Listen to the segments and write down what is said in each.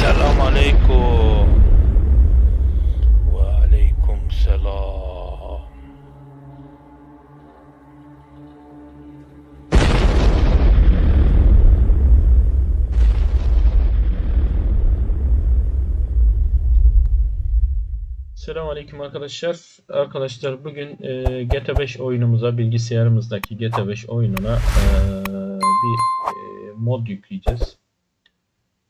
Esselamu Aleyküm. Ve Aleyküm Selam. Selamun arkadaşlar. Arkadaşlar bugün e, GTA 5 oyunumuza, bilgisayarımızdaki GTA 5 oyununa e, bir e, mod yükleyeceğiz.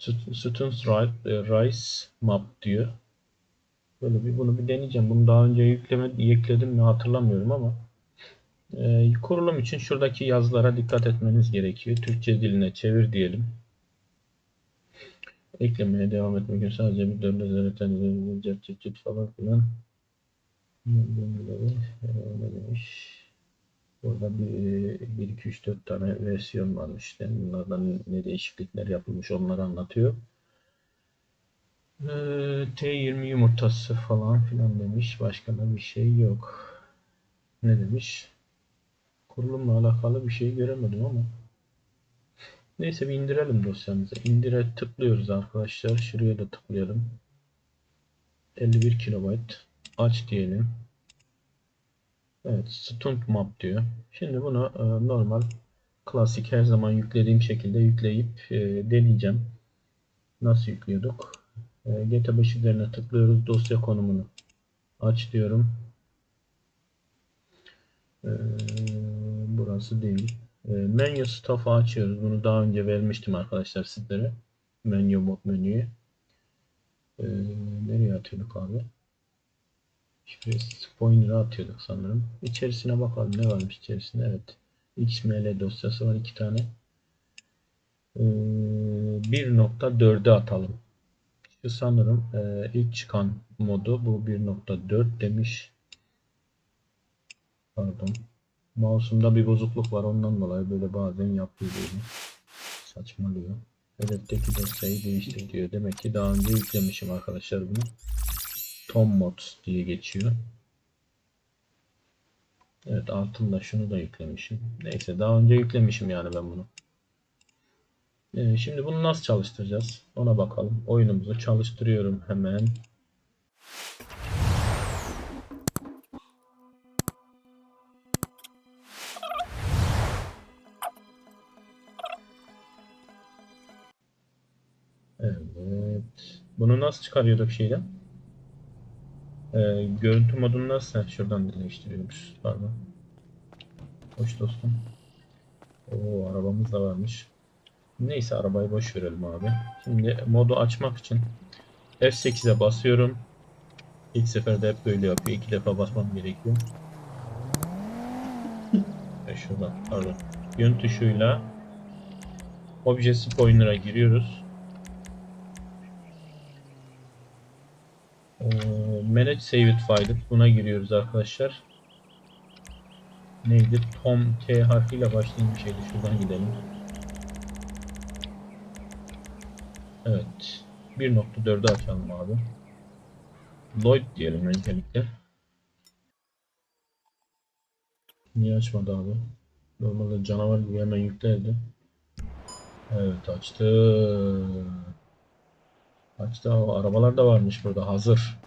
St- Students Ri- e, Rise Map diyor. Böyle bir bunu bir deneyeceğim. Bunu daha önce yükleme yükledim mi hatırlamıyorum ama e, kurulum için şuradaki yazılara dikkat etmeniz gerekiyor. Türkçe diline çevir diyelim. Eklemeye devam etmek için sadece bir dörde zaten cırt cırt falan filan. Ne demiş? Burada bir, bir iki üç dört tane versiyon varmış işte. Bunlardan ne değişiklikler yapılmış onları anlatıyor. Ee, T20 yumurtası falan filan demiş. Başka da bir şey yok. Ne demiş? Kurulumla alakalı bir şey göremedim ama. Neyse bir indirelim dosyamızı. İndire tıklıyoruz arkadaşlar. Şuraya da tıklayalım. 51 KB. Aç diyelim. Evet, Stunt Map diyor. Şimdi bunu e, normal klasik her zaman yüklediğim şekilde yükleyip e, deneyeceğim. Nasıl yüklüyorduk? E, GTA 5 üzerine tıklıyoruz. Dosya konumunu aç diyorum. E, burası değil. E, menü staff'ı açıyoruz. Bunu daha önce vermiştim arkadaşlar sizlere. Menü mod menüyü. E, nereye atıyorduk abi? Şuraya pointer'ı atıyorduk sanırım. İçerisine bakalım ne varmış içerisinde. Evet. XML dosyası var iki tane. E, 1.4'e atalım. Şu sanırım e, ilk çıkan modu bu 1.4 demiş. Pardon. Mouse'umda bir bozukluk var ondan dolayı böyle bazen yapıyor böyle. Saçmalıyor. Hedefteki dosyayı değiştir diyor. Demek ki daha önce yüklemişim arkadaşlar bunu. Tom Mod diye geçiyor. Evet altında şunu da yüklemişim. Neyse daha önce yüklemişim yani ben bunu. Ee, şimdi bunu nasıl çalıştıracağız? Ona bakalım. Oyunumuzu çalıştırıyorum hemen. Evet. Bunu nasıl çıkarıyorduk şeyden? Ee, görüntü modunu nasıl? Şuradan değiştiriyoruz. Pardon. Hoş dostum. Oo arabamız da varmış. Neyse arabayı boş verelim abi. Şimdi modu açmak için F8'e basıyorum. İlk seferde hep böyle yapıyor. İki defa basmam gerekiyor. E şuradan pardon. Yön tuşuyla Obje Spoiler'a giriyoruz. Ee, Manage Saved File buna giriyoruz arkadaşlar. Neydi? Tom T harfiyle başlayan bir şeydi. Şuradan gidelim. Evet. 1.4'ü açalım abi. Lloyd diyelim öncelikle. Niye açmadı abi? Normalde canavar gibi hemen yüklerdi. Evet açtı. O arabalar da varmış burada hazır.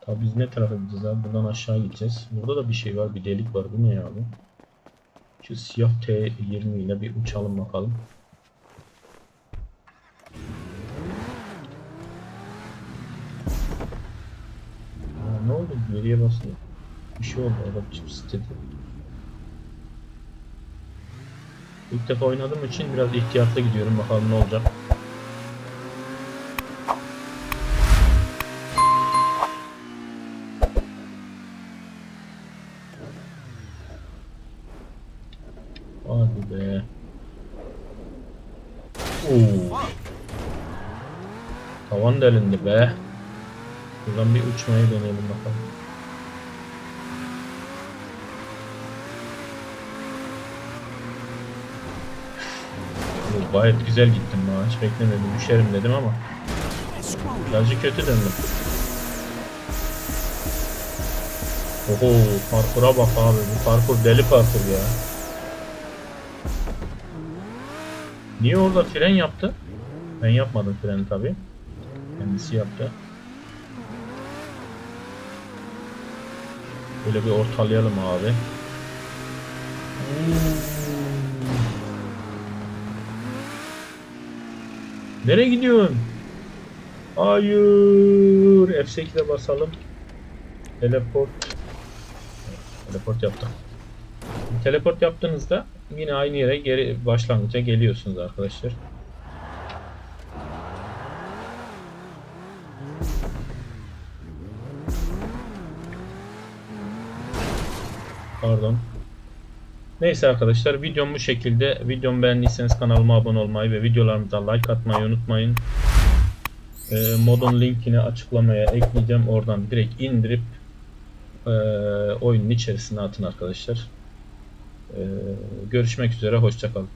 Tabi biz ne tarafa gideceğiz abi? Buradan aşağı gideceğiz. Burada da bir şey var. Bir delik var. Bu ne ya bu? Şu siyah T20 ile bir uçalım bakalım. Aa, ne oldu? Geriye basıyor. Bir şey oldu. Araba çıps dedi. İlk defa oynadığım için biraz ihtiyatlı gidiyorum. Bakalım ne olacak. Hadi be. Oo. Tavan delindi be. Buradan bir uçmayı deneyelim bakalım. Oo, gayet güzel gittim ha. Hiç beklemedim. Düşerim dedim ama. Birazcık kötü döndüm. Oho parkura bak abi. Bu parkur deli parkur ya. Niye orada fren yaptı? Ben yapmadım freni tabi. Kendisi yaptı. Böyle bir ortalayalım abi. Nereye gidiyorsun? Hayır. F8'e basalım. Teleport. Teleport yaptık. Teleport yaptığınızda yine aynı yere geri başlangıca geliyorsunuz arkadaşlar. Pardon. Neyse arkadaşlar videom bu şekilde. Videomu beğendiyseniz kanalıma abone olmayı ve videolarımıza like atmayı unutmayın. Ee, modun linkini açıklamaya ekleyeceğim. Oradan direkt indirip e, oyunun içerisine atın arkadaşlar. Ee, görüşmek üzere. Hoşçakalın.